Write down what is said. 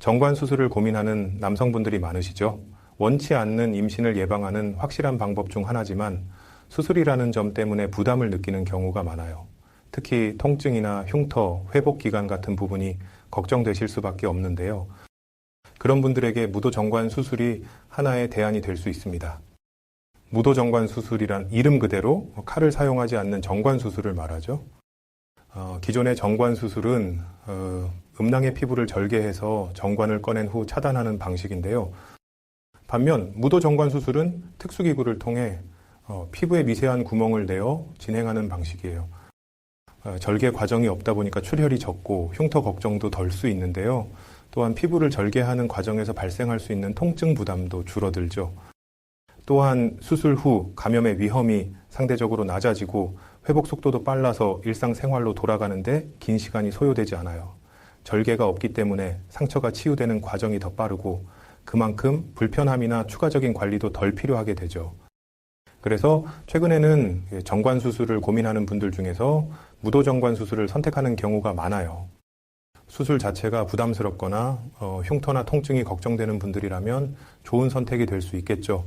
정관 수술을 고민하는 남성분들이 많으시죠. 원치 않는 임신을 예방하는 확실한 방법 중 하나지만 수술이라는 점 때문에 부담을 느끼는 경우가 많아요. 특히 통증이나 흉터, 회복 기간 같은 부분이 걱정되실 수밖에 없는데요. 그런 분들에게 무도정관 수술이 하나의 대안이 될 수 있습니다. 무도정관 수술이란 이름 그대로 칼을 사용하지 않는 정관 수술을 말하죠. 어, 기존의 정관 수술은 어, 음낭의 피부를 절개해서 정관을 꺼낸 후 차단하는 방식인데요. 반면 무도 정관 수술은 특수기구를 통해 어, 피부에 미세한 구멍을 내어 진행하는 방식이에요. 어, 절개 과정이 없다 보니까 출혈이 적고 흉터 걱정도 덜 수 있는데요. 또한 피부를 절개하는 과정에서 발생할 수 있는 통증 부담도 줄어들죠. 또한 수술 후 감염의 위험이 상대적으로 낮아지고 회복 속도도 빨라서 일상생활로 돌아가는데 긴 시간이 소요되지 않아요. 절개가 없기 때문에 상처가 치유되는 과정이 더 빠르고 그만큼 불편함이나 추가적인 관리도 덜 필요하게 되죠. 그래서 최근에는 정관 수술을 고민하는 분들 중에서 무도 정관 수술을 선택하는 경우가 많아요. 수술 자체가 부담스럽거나 어, 흉터나 통증이 걱정되는 분들이라면 좋은 선택이 될 수 있겠죠.